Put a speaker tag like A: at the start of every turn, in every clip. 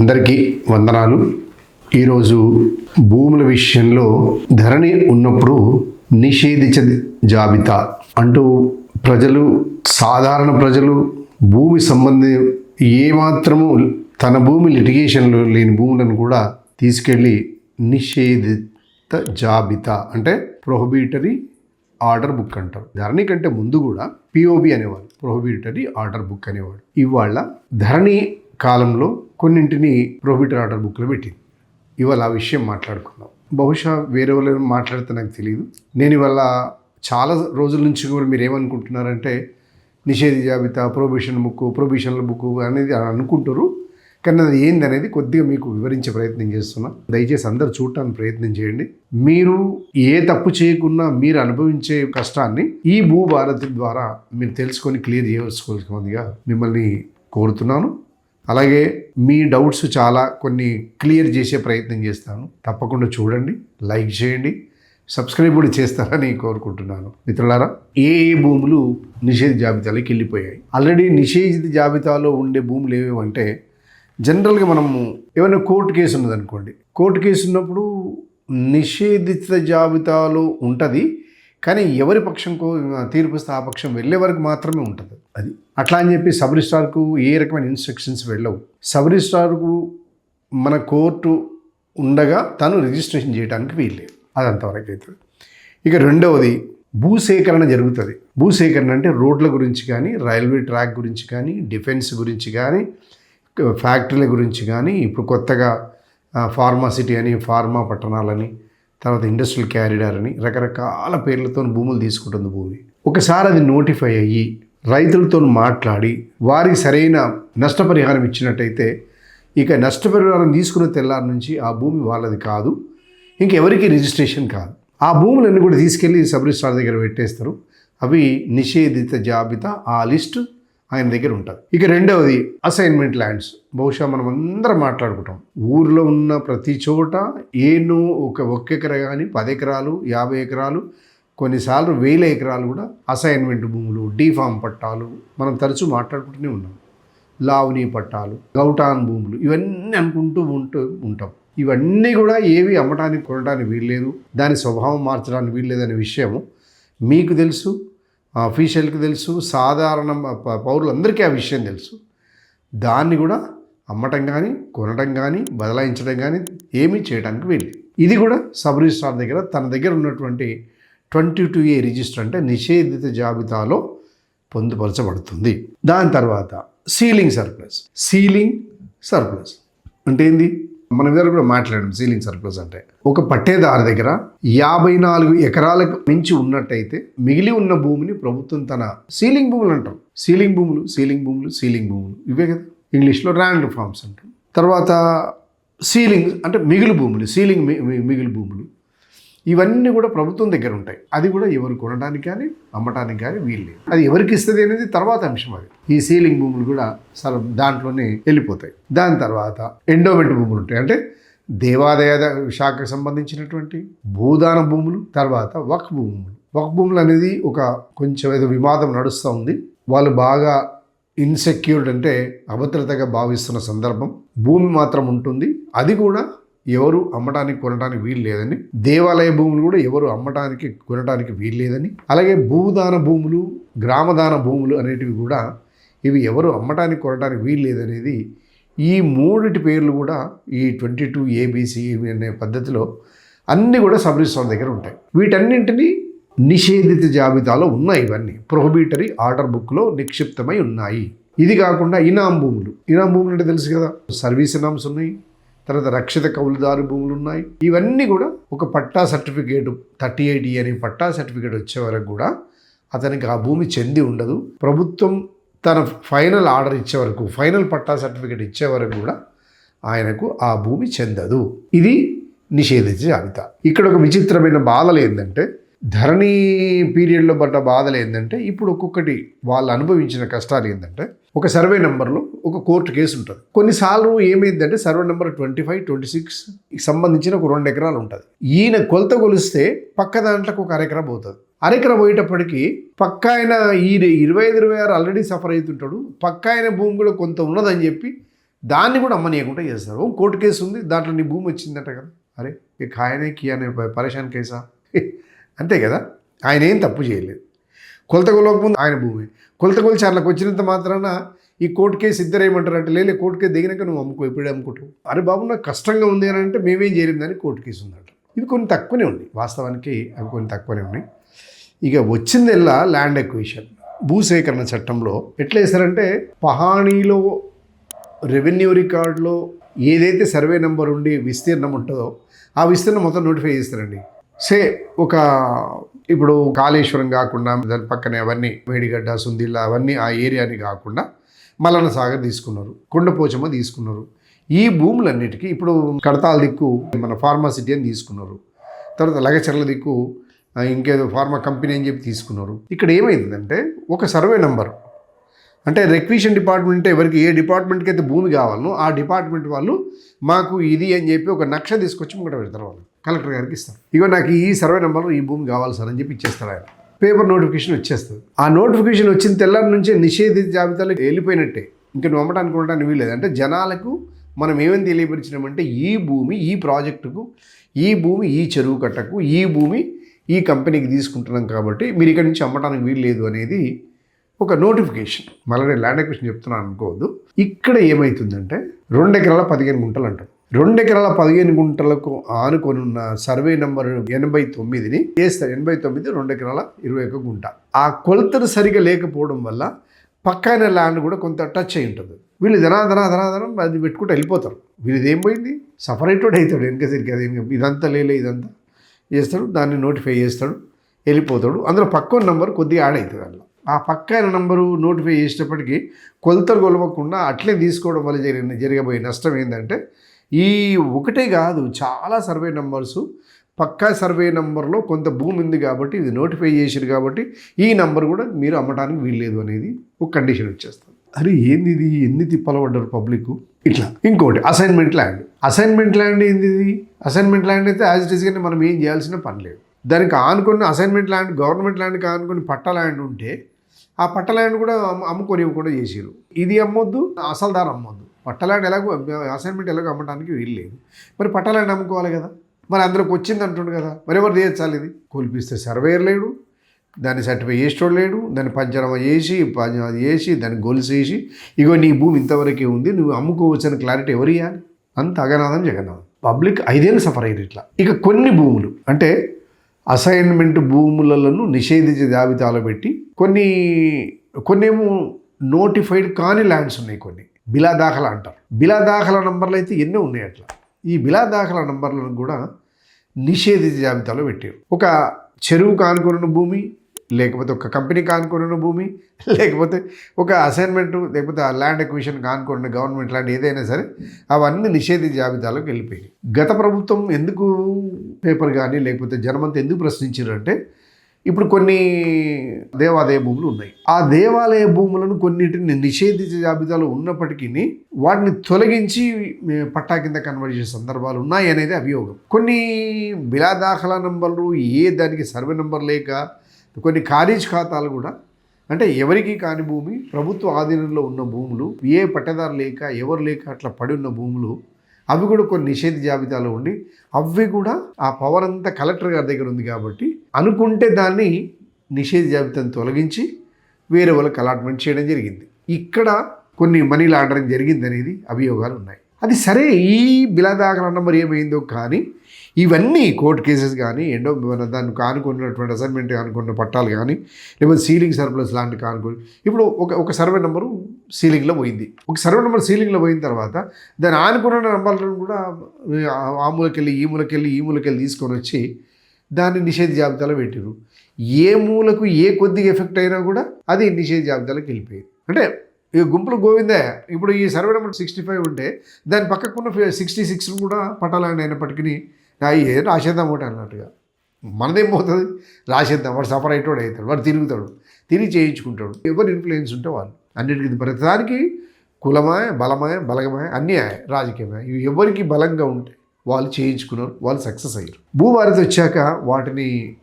A: అందరికీ వందనాలు. ఈరోజు భూముల విషయంలో ధరణి ఉన్నప్పుడు నిషేధించ జాబితా అంటూ ప్రజలు సాధారణ ప్రజలు భూమి సంబంధి ఏమాత్రము తన భూమి లిటిగేషన్లో లేని భూములను కూడా తీసుకెళ్ళి నిషేధిత జాబితా అంటే ప్రొహిబిటరీ ఆర్డర్ బుక్ అంటారు. ధరణి కంటే ముందు కూడా పిఓబి అనేవాడు ప్రొహిబిటరీ ఆర్డర్ బుక్ అనేవాడు ఇవాళ ధరణి కాలంలో కొన్నింటిని ప్రొహిబిటరీ ఆర్డర్ బుక్లో పెట్టింది. ఇవాళ ఆ విషయం మాట్లాడుకుందాం. బహుశా వేరే వాళ్ళు మాట్లాడితే నాకు తెలియదు నేను ఇవాళ చాలా రోజుల నుంచి కూడా మీరు ఏమనుకుంటున్నారంటే నిషేధ జాబితా ప్రొబిషన్ బుక్ ప్రొబిషన్ల బుక్ అనేది అనుకుంటారు కానీ అది ఏంది అనేది కొద్దిగా మీకు వివరించే ప్రయత్నం చేస్తున్నా. దయచేసి అందరు చూడటానికి ప్రయత్నం చేయండి. మీరు ఏ తప్పు చేయకున్నా మీరు అనుభవించే కష్టాన్ని ఈ భూభారతి ద్వారా మీరు తెలుసుకొని క్లియర్ చేసుకోవాల్సిందిగా మిమ్మల్ని కోరుతున్నాను. అలాగే మీ డౌట్స్ చాలా కొన్ని క్లియర్ చేసే ప్రయత్నం చేస్తాను. తప్పకుండా చూడండి లైక్ చేయండి సబ్స్క్రైబ్ కూడా చేస్తారని కోరుకుంటున్నాను. మిత్రులారా ఏ ఏ భూములు నిషేధ జాబితాలోకి వెళ్ళిపోయాయి? ఆల్రెడీ నిషేధిత జాబితాలో ఉండే భూములు ఏవేవంటే జనరల్గా మనము ఏమైనా కోర్టు కేసు ఉన్నదనుకోండి కోర్టు కేసు ఉన్నప్పుడు నిషేధిత జాబితాలో ఉంటుంది కానీ ఎవరి పక్షం కో తీర్పు ఆ పక్షం వెళ్ళే వరకు మాత్రమే ఉంటుంది. అది అట్లా అని చెప్పి సబ్ రిజిస్ట్రార్కు ఏ రకమైన ఇన్స్ట్రక్షన్స్ వెళ్ళవు. సబ్ రిజిస్ట్రార్కు మన కోర్టు ఉండగా తను రిజిస్ట్రేషన్ చేయడానికి వీల్లేదు. అదంతవరకు అయితే. అవుతుంది ఇక రెండవది భూసేకరణ జరుగుతుంది. భూసేకరణ అంటే రోడ్ల గురించి కానీ రైల్వే ట్రాక్ గురించి కానీ డిఫెన్స్ గురించి కానీ ఫ్యాక్టరీల గురించి కానీ ఇప్పుడు కొత్తగా ఫార్మాసిటీ అని ఫార్మా పట్టణాలని తర్వాత ఇండస్ట్రియల్ క్యారిడార్ అని రకరకాల పేర్లతో భూములు తీసుకుంటుంది భూమి. ఒకసారి అది నోటిఫై అయ్యి రైతులతో మాట్లాడి వారికి సరైన నష్టపరిహారం ఇచ్చినట్టయితే ఇక నష్టపరిహారం తీసుకున్న తెల్లారి నుంచి ఆ భూమి వాళ్ళది కాదు ఇంకెవరికి రిజిస్ట్రేషన్ కాదు. ఆ భూములన్నీ కూడా తీసుకెళ్ళి సబ్ రిజిస్ట్రార్ దగ్గర పెట్టేస్తారు. అవి నిషేధిత జాబితా ఆ లిస్టు ఆయన దగ్గర ఉంటుంది ఇక రెండవది అసైన్మెంట్ ల్యాండ్స్ బహుశా మనం అందరం మాట్లాడుకుంటాం. ఊర్లో ఉన్న ప్రతి చోట ఏను ఒక ఒక్క ఎకర కానీ పది ఎకరాలు యాభై ఎకరాలు కొన్నిసార్లు వేల ఎకరాలు కూడా అసైన్మెంట్ భూములు డీఫామ్ పట్టాలు మనం తరచూ మాట్లాడుకుంటూనే ఉన్నాం. లావుని పట్టాలు గౌటాన్ భూములు ఇవన్నీ అనుకుంటూ ఉంటూ ఉంటాం. ఇవన్నీ కూడా ఏవి అమ్మటానికి కొనడానికి వీల్లేదు. దాని స్వభావం మార్చడానికి వీల్లేదనే విషయము మీకు తెలుసు. అఫీషియల్కి తెలుసు సాధారణ ప- పౌరులందరికీ ఆ విషయం తెలుసు. దాన్ని కూడా అమ్మటం కానీ కొనడం కానీ బదలాయించడం కానీ ఏమీ చేయడానికి వీలు ఇది కూడా సబ్ రిజిస్ట్రార్ దగ్గర తన దగ్గర ఉన్నటువంటి ట్వంటీ టూ ఏ రిజిస్టర్ అంటే నిషేధిత జాబితాలో పొందుపరచబడుతుంది. దాని తర్వాత సీలింగ్ సర్ప్లస్. Ceiling surplus. అంటే ఏంది? మన మీద కూడా మాట్లాడడం. సీలింగ్ సర్ప్లస్ అంటే. ఒక పట్టేదారు దగ్గర యాభై నాలుగు ఎకరాలకు మించి ఉన్నట్టయితే మిగిలి ఉన్న భూమిని ప్రభుత్వం తన సీలింగ్ భూములు అంటారు. సీలింగ్ భూములు సీలింగ్ భూములు సీలింగ్ భూములు. ఇవే కదా. ఇంగ్లీష్లో ర్యాండ్ ఫార్మ్స్ అంటారు. తర్వాత సీలింగ్ అంటే మిగిలి భూములు సీలింగ్ మిగిలి భూములు. ఇవన్నీ కూడా ప్రభుత్వం దగ్గర ఉంటాయి. అది కూడా ఎవరు కొనడానికి కానీ అమ్మటానికి కానీ వీలు అది ఎవరికి ఇస్తుంది అనేది తర్వాత అంశం అది. ఈ సీలింగ్ భూములు కూడా సర దాంట్లోనే వెళ్ళిపోతాయి. దాని తర్వాత ఎండోమెంట్ భూములు ఉంటాయి. అంటే దేవాదాయ శాఖకు సంబంధించినటువంటి భూదాన భూములు తర్వాత వక్ భూములు. వక్ భూములు అనేది ఒక కొంచెం ఏదో వివాదం నడుస్తూ ఉంది. వాళ్ళు బాగా ఇన్సెక్యూర్డ్ అంటే అభద్రతగా భావిస్తున్న సందర్భం. భూమి మాత్రం ఉంటుంది. అది కూడా ఎవరు అమ్మటానికి కొనడానికి వీలు లేదని దేవాలయ భూములు కూడా ఎవరు అమ్మటానికి కొనడానికి వీలు లేదని అలాగే భూదాన భూములు గ్రామదాన భూములు అనేటివి కూడా ఇవి ఎవరు అమ్మటానికి కొనడానికి వీలు లేదనేది ఈ మూడిటి పేర్లు కూడా ఈ ట్వంటీ టూ ఏబిసి అనే పద్ధతిలో అన్నీ కూడా సబరిస్వామి దగ్గర ఉంటాయి. వీటన్నింటినీ నిషేధిత జాబితాలో ఉన్నాయి ఇవన్నీ. ప్రొహిబిటరీ ఆర్డర్ బుక్లో నిక్షిప్తమై ఉన్నాయి. ఇది కాకుండా ఇనాం భూములు. ఇనాం భూములు అంటే తెలుసు కదా? సర్వీస్ ఇనామ్స్ ఉన్నాయి. తర్వాత రక్షిత కౌలుదారు భూములు ఉన్నాయి ఇవన్నీ కూడా ఒక పట్టా సర్టిఫికేట్ థర్టీ ఎయిట్ అనే పట్టా సర్టిఫికేట్ వచ్చే వరకు కూడా అతనికి ఆ భూమి చెంది ఉండదు. ప్రభుత్వం తన ఫైనల్ ఆర్డర్ ఇచ్చే వరకు ఫైనల్ పట్టా సర్టిఫికేట్ ఇచ్చే వరకు కూడా ఆయనకు ఆ భూమి చెందదు. ఇది నిషేధించే జాబితా. ఇక్కడ ఒక విచిత్రమైన బాధలు ఏంటంటే ధరణి పీరియడ్లో పడ్డ బాధలు ఏంటంటే ఇప్పుడు ఒక్కొక్కటి వాళ్ళు అనుభవించిన కష్టాలు ఏంటంటే ఒక సర్వే నెంబర్లో ఒక కోర్టు కేసు ఉంటుంది. కొన్నిసార్లు ఏమైందంటే survey number twenty five twenty six సంబంధించిన ఒక రెండు ఎకరాలు ఉంటుంది. ఈయన కొలత కొలిస్తే పక్క దాంట్లోకి ఒక అరెకరా పోతుంది. అరెకర పోయేటప్పటికి పక్క ఆయన ఈ ఇరవై ఐదు ఇరవై ఆరు ఆల్రెడీ సఫర్ అవుతుంటాడు. పక్క ఆయన భూమి కూడా కొంత ఉన్నదని చెప్పి దాన్ని కూడా అమ్మనీయకుండా చేస్తారు. కోర్టు కేసు ఉంది దాంట్లో నీ భూమి వచ్చిందట కదా. అరే ఈ ఖాయనే కియానే పరేషాన్ కేసా? అంతే కదా? ఆయన ఏం తప్పు చేయలేదు. కొలత ముందు ఆయన భూమి. కొలత కొలిచి వచ్చినంత మాత్రాన ఈ కోర్టు కేసు ఇద్దరు ఏమంటారు అంటే లేలే కోర్టు కేసు దిగినాక నువ్వు అమ్ముకో ఇప్పుడు అమ్ముకుంటావు. అరే బాబు నాకు కష్టంగా ఉంది అని అంటే మేమేం చేయలేము దాన్ని కోర్టు కేసు ఉందంట. ఇవి కొన్ని తక్కువనే ఉన్నాయి. వాస్తవానికి అవి కొన్ని తక్కువనే ఉన్నాయి. ఇక వచ్చిందెల్లా ల్యాండ్ ఎక్విషన్ భూసేకరణ చట్టంలో ఎట్లా వేస్తారంటే పహాణీలో రెవెన్యూ రికార్డులో ఏదైతే సర్వే నెంబర్ ఉండి విస్తీర్ణం ఉంటుందో ఆ విస్తీర్ణం మొత్తం నోటిఫై చేస్తారండి. సే ఒక ఇప్పుడు కాళేశ్వరం కాకుండా దాని పక్కనే అవన్నీ వేడిగడ్డ సుందిళ్ళ అవన్నీ ఆ ఏరియాని కాకుండా మలన సాగర్ తీసుకున్నారు. కొండపోచమ్మ తీసుకున్నారు. ఈ భూములన్నిటికీ ఇప్పుడు కడతాల దిక్కు మన ఫార్మాసిటీ అని తీసుకున్నారు. తర్వాత లగచర్ల దిక్కు ఇంకేదో ఫార్మా కంపెనీ అని చెప్పి తీసుకున్నారు. ఇక్కడ ఏమైందంటే ఒక సర్వే నెంబర్ అంటే రెక్విషన్ డిపార్ట్మెంట్ ఎవరికి ఏ డిపార్ట్మెంట్కి అయితే భూమి కావాలనో ఆ డిపార్ట్మెంట్ వాళ్ళు మాకు ఇది అని చెప్పి ఒక నక్ష తీసుకొచ్చి ముంగట పెడతారు వాళ్ళు. కలెక్టర్ గారికి ఇస్తారు. ఇగో నాకు ఈ సర్వే నెంబర్లో ఈ భూమి కావాలి సార్ అని చెప్పి ఇచ్చేస్తారు ఆయన. పేపర్ నోటిఫికేషన్ వచ్చేస్తుంది. ఆ నోటిఫికేషన్ వచ్చిన తెల్లారి నుంచే నిషేధిత జాబితాలో వెళ్ళిపోయినట్టే. ఇంకా నువ్వు అమ్మటానికి ఉండడానికి వీలేదు అంటే జనాలకు మనం ఏమని తెలియపరిచినామంటే ఈ భూమి ఈ ప్రాజెక్టుకు ఈ భూమి ఈ చెరువు కట్టకు ఈ భూమి ఈ కంపెనీకి తీసుకుంటున్నాం కాబట్టి మీరు ఇక్కడి నుంచి అమ్మటానికి వీలు లేదు అనేది ఒక నోటిఫికేషన్. మళ్ళీ నేను ల్యాండ్ ఎక్విషన్ చెప్తున్నాను అనుకోవద్దు. ఇక్కడ ఏమవుతుందంటే రెండు ఎకరాల పదిహేను గుంటలు అంటారు రెండు ఎకరాల పదిహేను గుంటలకు ఆనుకొని ఉన్న సర్వే నెంబర్ ఎనభై తొమ్మిదిని చేస్తారు. ఎనభై తొమ్మిది రెండు ఎకరాల ఇరవై ఒక గుంట. ఆ కొలతలు సరిగా లేకపోవడం వల్ల పక్కన ల్యాండ్ కూడా కొంత టచ్ అయి ఉంటుంది. వీళ్ళు ధనాధన ధనాధనం అది పెట్టుకుంటూ వెళ్ళిపోతారు. వీళ్ళది ఏం పోయింది? సపరేటెడ్ అవుతాడు. వెనక సరికి అది ఇదంతా లేలే ఇదంతా చేస్తాడు. దాన్ని నోటిఫై చేస్తాడు. వెళ్ళిపోతాడు. అందులో పక్కన నంబర్ కొద్దిగా యాడ్ అవుతుంది అందులో. ఆ పక్కన నంబరు నోటిఫై చేసేటప్పటికి కొలతలు కొలవకుండా అట్లే తీసుకోవడం వల్ల జరిగిన జరగబోయే నష్టం ఏంటంటే ఈ ఒకటే కాదు చాలా సర్వే నంబర్సు పక్కా సర్వే నంబర్లో కొంత భూమి ఉంది కాబట్టి ఇది నోటిఫై చేసారు కాబట్టి ఈ నంబర్ కూడా మీరు అమ్మడానికి వీల్లేదు అనేది ఒక కండిషన్ వచ్చేస్తుంది. అరే ఏంది ఇది? ఎన్ని తిప్పలు పడ్డారు పబ్లిక్ ఇట్లా. ఇంకోటి అసైన్మెంట్ ల్యాండ్ అసైన్మెంట్ ల్యాండ్ ఏంది ఇది? అసైన్మెంట్ ల్యాండ్ అయితే యాజ్ ఇట్ ఈస్ కానీ మనం ఏం చేయాల్సిన పని లేదు. దానికి ఆనుకున్న అసైన్మెంట్ ల్యాండ్ గవర్నమెంట్ ల్యాండ్కి ఆనుకుని పట్ట ల్యాండ్ ఉంటే ఆ పట్టలాండ్ కూడా అమ్ముకొని ఇవ్వకుండా చేసారు ఇది అమ్మొద్దు అసలు దాని అమ్మొద్దు. పట్టలాండ్ ఎలాగో అసైన్మెంట్ ఎలాగో అమ్మడానికి వీలు లేదు. మరి పట్టలాండ్ అమ్ముకోవాలి కదా. మరి అందరికి వచ్చింది అంటుండు కదా. మరి ఎవరు తీయచ్చాలి ఇది? కోల్పిస్తే సర్వేయర్ లేడు దాన్ని సర్టిఫై చేసేటోడు లేడు దాన్ని పంచరమ చేసి ప- అది చేసి దాన్ని గొలుసేసి ఇగో నీ భూమి ఇంతవరకే ఉంది నువ్వు అమ్ముకోవచ్చు అని క్లారిటీ ఎవరు ఇవ్వాలి అంత అగనాథం జగన్నాథం పబ్లిక్ ఐదేళ్ళు సఫర్ అయ్యారు ఇట్లా. ఇక కొన్ని భూములు అంటే అసైన్మెంట్ భూములను నిషేధించే జాబితాలో పెట్టి కొన్ని కొన్నేమో నోటిఫైడ్ కాని ల్యాండ్స్ ఉన్నాయి కొన్ని. బిలా దాఖలా అంటారు. బిలా దాఖలా నంబర్లు అయితే ఎన్నో ఉన్నాయి అట్లా. ఈ బిలా దాఖలా నంబర్లను కూడా నిషేధిత జాబితాలో పెట్టారు. ఒక చెరువు ఆనుకున్న భూమి లేకపోతే ఒక కంపెనీ కానుకొనున్న భూమి లేకపోతే ఒక అసైన్మెంట్ లేకపోతే ఆ ల్యాండ్ ఎక్విషన్ కానుకున్న గవర్నమెంట్ ల్యాండ్ ఏదైనా సరే అవన్నీ నిషేధిత జాబితాలోకి వెళ్ళిపోయాయి గత ప్రభుత్వం ఎందుకు పేపర్ కానీ లేకపోతే జనమంతా ఎందుకు ప్రశ్నించారు అంటే ఇప్పుడు కొన్ని దేవాలయ భూములు ఉన్నాయి. ఆ దేవాలయ భూములను కొన్నిటిని నిషేధించ జాబితాలో ఉన్నప్పటికీ వాటిని తొలగించి పట్టా కింద కన్వర్ట్ చేసే సందర్భాలు ఉన్నాయి అనేది అభియోగం. కొన్ని బిలా దాఖలా నంబర్లు ఏ దానికి సర్వే నంబర్ లేక కొన్ని ఖారీజ్ ఖాతాలు కూడా అంటే ఎవరికి కాని భూమి ప్రభుత్వ ఆధీనంలో ఉన్న భూములు ఏ పట్టదారు లేక ఎవరు లేక అట్లా పడి ఉన్న భూములు అవి కూడా కొన్ని నిషేధ జాబితాలో ఉండి అవి కూడా ఆ పవర్ అంతా కలెక్టర్ గారి దగ్గర ఉంది కాబట్టి అనుకుంటే దాన్ని నిషేధ జాబితాను తొలగించి వేరే వాళ్ళకి అలాట్మెంట్ చేయడం జరిగింది. ఇక్కడ కొన్ని మనీ లాండరింగ్ జరిగింది అనేది అభియోగాలు ఉన్నాయి. అది సరే ఈ బిలాదాఖల మరి ఏమైందో కానీ ఇవన్నీ కోర్టు కేసెస్ కానీ ఎండో దాన్ని కానుకున్నటువంటి అసైన్మెంట్ కానుకున్న పట్టాలు కానీ లేకపోతే సీలింగ్ సర్ప్లస్ లాంటి కానుకొని ఇప్పుడు ఒక ఒక సర్వే నెంబరు సీలింగ్లో పోయింది. ఒక సర్వే నెంబర్ సీలింగ్లో పోయిన తర్వాత దాన్ని ఆనుకున్న నెంబర్లను కూడా ఆ మూలకెళ్ళి ఈ మూలకెళ్ళి ఈ మూలకెళ్ళి తీసుకొని వచ్చి దాన్ని నిషేధ జాబితాలో పెట్టారు ఏ మూలకు ఏ కొద్దిగా ఎఫెక్ట్ అయినా కూడా అది నిషేధ జాబితాలోకి వెళ్ళిపోయింది. అంటే ఈ గుంపులు గోవిందే. ఇప్పుడు ఈ సర్వే నెంబర్ సిక్స్టీ ఫైవ్ ఉంటే దాని పక్కకున్న సిక్స్టీ సిక్స్ కూడా పట్టాలని అయినప్పటికీ అయ్యే రాసేద్దాం ఒకటి అన్నట్టుగా. మనదేం పోతుంది? రాసేద్దాం. వాడు సఫర్ అయ్యేటోడు అవుతాడు. వాడు తిరుగుతాడు. తిరిగి చేయించుకుంటాడు. ఎవరు ఇన్ఫ్లుయెన్స్ ఉంటే వాళ్ళు. అన్నిటికీ ప్రతిదానికి కులమాయ బలమాయ బలగమాయ అన్నీ రాజకీయమాయ రాజకీయమే. ఇవి ఎవరికి బలంగా ఉంటే వాళ్ళు చేయించుకున్నారు వాళ్ళు సక్సెస్ అయ్యారు. భూభారతి వచ్చాక వాటిని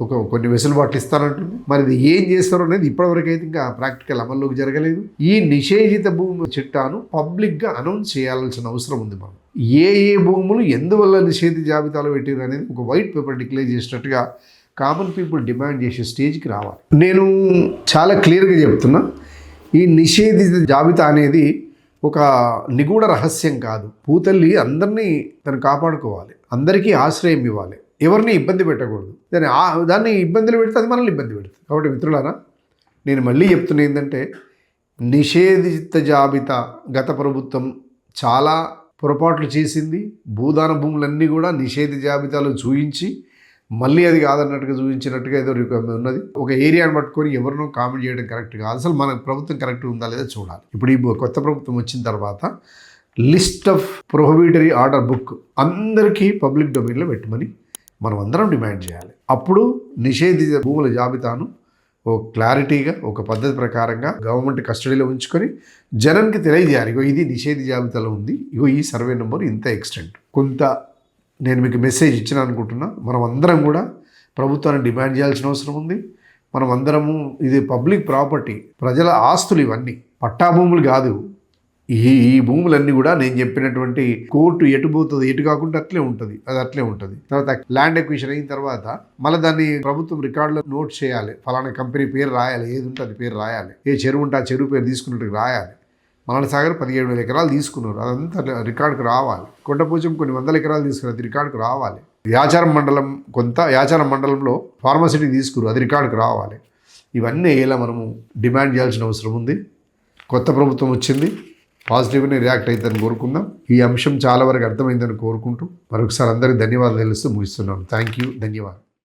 A: ఒక కొన్ని వెసులుబాట్లు ఇస్తానంటుంది మరి ఇది ఏం చేస్తారో అనేది ఇప్పటివరకు అయితే ఇంకా ప్రాక్టికల్ అమల్లోకి జరగలేదు. ఈ నిషేధిత భూమి చిట్టాను పబ్లిక్గా అనౌన్స్ చేయాల్సిన అవసరం ఉంది మనం ఏ ఏ భూములు ఎందువల్ల నిషేధ జాబితాలో పెట్టారు అనేది ఒక వైట్ పేపర్ డిక్లేర్ చేసినట్టుగా కామన్ పీపుల్ డిమాండ్ చేసే స్టేజ్కి రావాలి. నేను చాలా క్లియర్గా చెప్తున్నా. ఈ నిషేధిత జాబితా అనేది ఒక నిగూఢ రహస్యం కాదు. పూతల్లి అందరినీ తను కాపాడుకోవాలి. అందరికీ ఆశ్రయం ఇవ్వాలి. ఎవరిని ఇబ్బంది పెట్టకూడదు. దాన్ని ఆ- దాన్ని ఇబ్బందులు పెడితే అది మనల్ని ఇబ్బంది పెడుతుంది. కాబట్టి మిత్రులారా నేను మళ్ళీ చెప్తున్నా ఏంటంటే నిషేధిత జాబితా గత ప్రభుత్వం చాలా పొరపాట్లు చేసింది. భూదాన భూములన్నీ కూడా నిషేధ జాబితాలో చూయించి మళ్ళీ అది కాదన్నట్టుగా చూపించినట్టుగా ఏదో రిక- ఉన్నది. ఒక ఏరియాని పట్టుకొని ఎవరినో కామెంట్ చేయడం కరెక్ట్ కాదు. అసలు మన ప్రభుత్వం కరెక్ట్ ఉందా లేదా చూడాలి. ఇప్పుడు ఈ కొత్త ప్రభుత్వం వచ్చిన తర్వాత list of prohibitory order book అందరికీ పబ్లిక్ డొమైన్లో పెట్టమని మనం అందరం డిమాండ్ చేయాలి. అప్పుడు నిషేధిత భూముల జాబితాను ఓ క్లారిటీగా ఒక పద్ధతి ప్రకారంగా గవర్నమెంట్ కస్టడీలో ఉంచుకొని జనానికి తెలియజేయాలి. ఇగో ఇది నిషేధ జాబితాలో ఉంది. ఇగో ఈ సర్వే నెంబర్ ఇంత ఎక్స్టెంట్. కొంత నేను మీకు మెసేజ్ ఇచ్చిన అనుకుంటున్నా. మనం అందరం కూడా ప్రభుత్వాన్ని డిమాండ్ చేయాల్సిన అవసరం ఉంది. మనం అందరము ఇది పబ్లిక్ ప్రాపర్టీ. ప్రజల ఆస్తులు ఇవన్నీ. పట్టా భూములు కాదు. ఈ ఈ భూములన్నీ కూడా నేను చెప్పినటువంటి కోర్టు ఎటు పోతుంది ఎటు కాకుండా అట్లే ఉంటుంది. అది అట్లే ఉంటుంది. తర్వాత ల్యాండ్ ఎక్విషన్ అయిన తర్వాత మళ్ళీ దాన్ని ప్రభుత్వం రికార్డులో నోట్ చేయాలి. ఫలానా కంపెనీ పేరు రాయాలి. ఏది ఉంటే అది పేరు రాయాలి. ఏ చెరువు ఉంటే ఆ చెరువు పేరు తీసుకున్నట్టు రాయాలి. మలన సాగర్ పదిహేడు వేల ఎకరాలు తీసుకున్నారు. అదంతా రికార్డుకు రావాలి. కొండపూచం కొన్ని వందల ఎకరాలు తీసుకున్నారు. అది రికార్డుకు రావాలి. యాచారం మండలం కొంత యాచారం మండలంలో ఫార్మసిటీ తీసుకురు. అది రికార్డుకు రావాలి. ఇవన్నీ ఇలా మనము డిమాండ్ చేయాల్సిన అవసరం ఉంది. కొత్త ప్రభుత్వం వచ్చింది. పాజిటివ్గానే రియాక్ట్ అవుతుందని కోరుకుందాం. ఈ అంశం చాలా వరకు అర్థమైందని కోరుకుంటూ మరొకసారి అందరికీ ధన్యవాదాలు తెలుస్తూ ముగిస్తున్నాను. థ్యాంక్ యూ ధన్యవాదాలు.